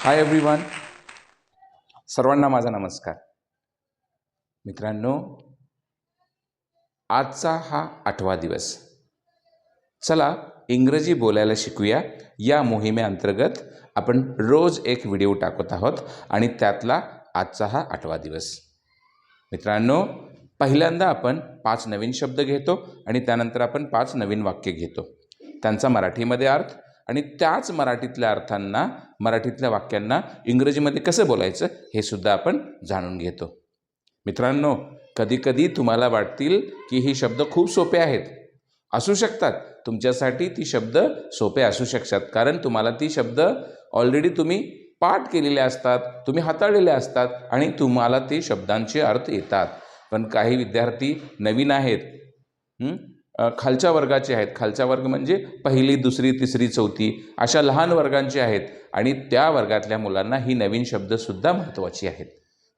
Hi everyone सर्वांना माझा नमस्कार. मित्रांनो आजचा हा आठवा दिवस. चला इंग्रजी बोलायला शिकूया. या मोहिमेअंतर्गत आपण रोज एक व्हिडिओ टाकत आहोत आणि त्यातला आजचा हा आठवा दिवस. मित्रांनो पहिल्यांदा आपण पाच नवीन शब्द घेतो आणि त्यानंतर आपण पाच नवीन वाक्य घेतो. त्यांचा मराठीमध्ये अर्थ आणि त्याच मराठीतल्या अर्थांना मराठीतल्या वाक्यांना इंग्रजीमध्ये कसं बोलायचं हे सुद्धा आपण जाणून घेतो. मित्रांनो कधीकधी तुम्हाला वाटतील की ही शब्द खूप सोपे आहेत. असू शकतात. तुमच्यासाठी ती शब्द सोपे असू शकतात. कारण तुम्हाला ती शब्द ऑलरेडी तुम्ही पाठ केलेले असतात तुम्ही हाताळलेले असतात आणि तुम्हाला ते शब्दांचे अर्थ येतात. पण काही विद्यार्थी नवीन आहेत. खालच्या वर्गाचे आहेत. खालचा वर्ग म्हणजे पहिली दुसरी तिसरी चौथी अशा लहान वर्गांचे आहेत. आणि त्या वर्गातल्या मुलांना ही नवीन शब्दसुद्धा महत्त्वाची आहेत.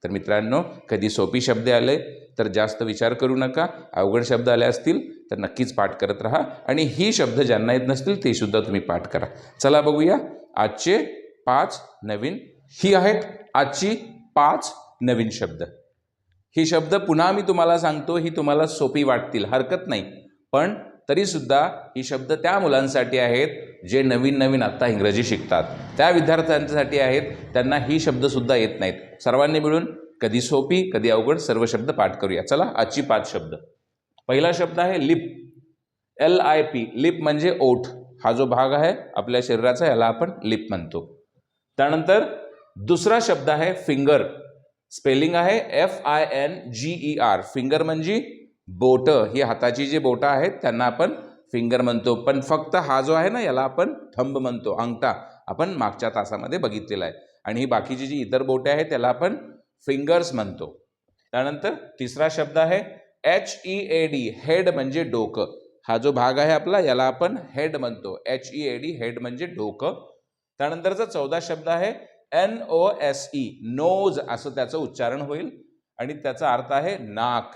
तर मित्रांनो कधी सोपी शब्द आले तर जास्त विचार करू नका. अवघड शब्द आले असतील तर नक्कीच पाठ करत राहा. आणि ही शब्द ज्यांना येत नसतील ते सुद्धा तुम्ही पाठ करा. चला बघूया. आजचे पाच नवीन ही आहेत आजची पाच नवीन शब्द. ही शब्द पुन्हा मी तुम्हाला सांगतो ही तुम्हाला सोपी वाटतील. हरकत नाही. पण तरीसुद्धा ही शब्द त्या मुलांसाठी आहेत जे नवीन नवीन आत्ता इंग्रजी शिकतात. त्या विद्यार्थ्यांसाठी आहेत त्यांना ही शब्दसुद्धा येत नाहीत. सर्वांनी मिळून कधी सोपी कधी अवघड सर्व शब्द पाठ करूया. चला आजची पाच शब्द. पहिला शब्द आहे lip. L I P lip म्हणजे ओठ. हा जो भाग आहे आपल्या शरीराचा याला आपण लिप म्हणतो. त्यानंतर दुसरा शब्द आहे फिंगर. स्पेलिंग आहे F I N G E R finger म्हणजे बोटं ही हाताची जी बोटं आहेत त्यांना आपण फिंगर म्हणतो. पण फक्त हा जो आहे ना याला आपण थंब म्हणतो अंगठा. आपण मागच्या तासामध्ये बघितलेला आहे. आणि ही बाकीची जी इतर बोटे आहेत त्याला आपण फिंगर्स म्हणतो. त्यानंतर तिसरा शब्द आहे H E A D head म्हणजे डोकं. हा जो भाग आहे आपला याला आपण हेड म्हणतो. H E A D head म्हणजे डोकं. त्यानंतरचा चौदा शब्द आहे N O S E nose असं त्याचं उच्चारण होईल. आणि त्याचा अर्थ आहे नाक.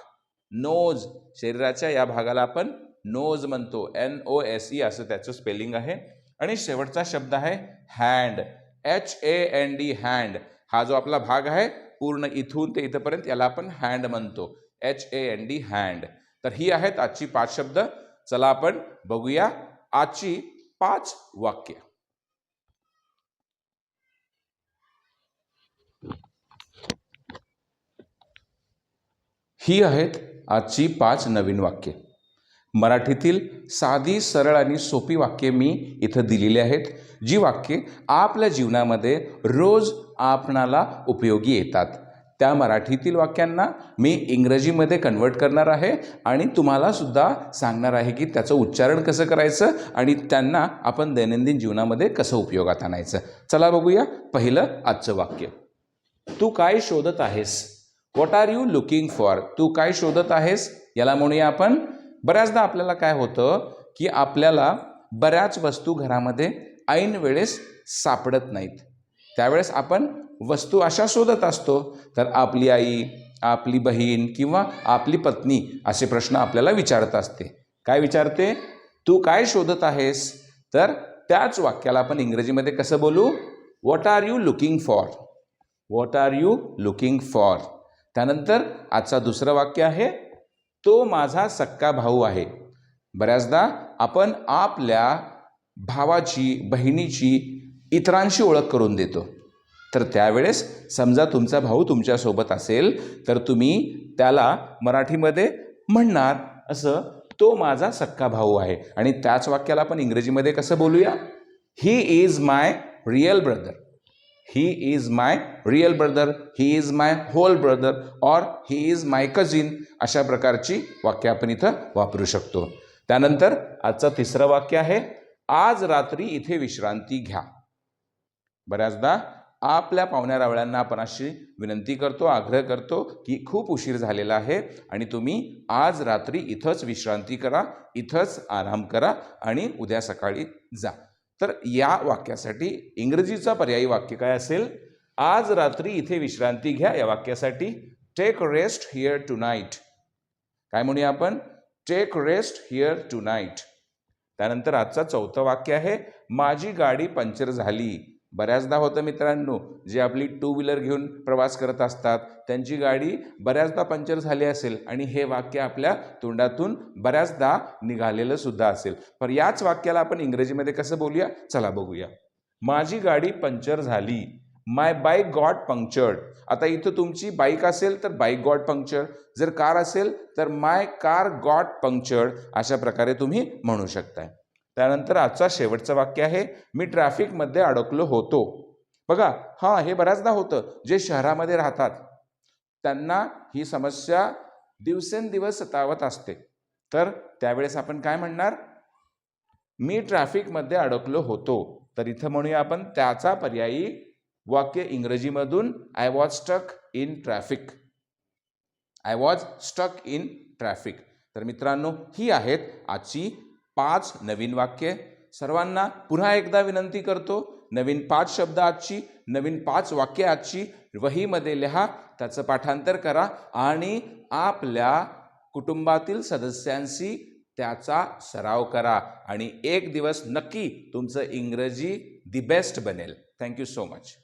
नोज. शरीराच्या या भागाला आपण नोज म्हणतो. एन ओ एस ई असं त्याचं स्पेलिंग आहे. आणि शेवटचा शब्द आहे hand H A N D hand हा जो आपला भाग आहे पूर्ण इथून ते इथंपर्यंत याला आपण हँड म्हणतो. H A N D hand तर ही आहेत आजची पाच शब्द. चला आपण बघूया आजची पाच वाक्य. ही आहेत आजची पाच नवीन वाक्य. मराठीतील साधी सरळ आणि सोपी वाक्ये मी इथं दिलेली आहेत जी वाक्ये आपल्या जीवनामध्ये रोज आपणाला उपयोगी येतात. त्या मराठीतील वाक्यांना मी इंग्रजीमध्ये कन्वर्ट करणार आहे आणि तुम्हाला सुद्धा सांगणार आहे की त्याचं उच्चारण कसं करायचं आणि त्यांना आपण दैनंदिन जीवनामध्ये कसं उपयोगात आणायचं. चला बघूया पहिलं आजचं वाक्य. तू काय शोधत आहेस? What are you looking for तू काय शोधत आहेस? याला म्हणूया आपण बऱ्याचदा आपल्याला काय होतं की आपल्याला बऱ्याच वस्तू घरामध्ये ऐन वेळेस सापडत नाहीत. त्यावेळेस आपण वस्तू अशा शोधत असतो तर आपली आई आपली बहीण किंवा आपली पत्नी असे प्रश्न आपल्याला विचारत असते. काय विचारते? तू काय शोधत आहेस? तर त्याच वाक्याला आपण इंग्रजीमध्ये कसं बोलू? What are you looking for what are you looking for त्यानंतर आजचा दुसरं वाक्य आहे तो माझा सक्का भाऊ आहे. बऱ्याचदा आपण आपल्या भावाची बहिणीची इतरांशी ओळख करून देतो. तर त्यावेळेस समजा तुमचा भाऊ तुमच्यासोबत असेल तर तुम्ही त्याला मराठीमध्ये म्हणणार असं तो माझा सक्का भाऊ आहे. आणि त्याच वाक्याला आपण इंग्रजीमध्ये कसं बोलूया? He is my real brother he is my real brother he is my whole brother or he is my cousin अशा प्रकारची वाक्य आपण इथं वापरू शकतो. त्यानंतर आजचं तिसरं वाक्य आहे आज रात्री इथे विश्रांती घ्या. बऱ्याचदा आपल्या पाहुण्या रावळ्यांना आपण अशी विनंती करतो आग्रह करतो की खूप उशीर झालेला आहे आणि तुम्ही आज रात्री इथंच विश्रांती करा इथंच आराम करा आणि उद्या सकाळी जा. तर या वाक्यासाठी इंग्रजीचा पर्यायी वाक्य काय असेल? आज रात्री इथे विश्रांती घ्या या वाक्यासाठी. Take rest here tonight काय म्हणूया आपण? Take rest here tonight त्यानंतर आजचा चौथं वाक्य आहे माझी गाडी पंक्चर झाली. बऱ्याचदा होतं मित्रांनो जे आपली टू व्हीलर घेऊन प्रवास करत असतात त्यांची गाडी बऱ्याचदा पंक्चर झाली असेल आणि हे वाक्य आपल्या तोंडातून बऱ्याचदा निघालेलं सुद्धा असेल. पण याच वाक्याला आपण इंग्रजीमध्ये कसं बोलूया? चला बघूया. माझी गाडी पंक्चर झाली. माय बाईक गॉट पंक्चर्ड आता इथं तुमची बाईक असेल तर बाईक गॉट पंक्चर जर कार असेल तर माय कार गॉट पंक्चर्ड अशा प्रकारे तुम्ही म्हणू शकताय. त्यानंतर आजचा शेवटचं वाक्य आहे मी ट्रॅफिकमध्ये अडकलो होतो. बघा हां हे बऱ्याचदा होतं जे शहरामध्ये राहतात. त्यांना ही समस्या दिवसेंदिवस सतावत असते. तर त्यावेळेस आपण काय म्हणणार? मी ट्रॅफिकमध्ये अडकलो होतो. तर इथं म्हणूया आपण त्याचा पर्यायी वाक्य इंग्रजीमधून I was stuck in traffic I was stuck in traffic तर मित्रांनो ही आहेत आजची पाच नवीन वाक्ये. सर्वांना पुन्हा एकदा विनंती करतो नवीन पाच शब्द आजची नवीन पाच वाक्य आजची वहीमध्ये लिहा त्याचं पाठांतर करा आणि आपल्या कुटुंबातील सदस्यांशी त्याचा सराव करा आणि एक दिवस नक्की तुमचं इंग्रजी दी बेस्ट बनेल. Thank you so much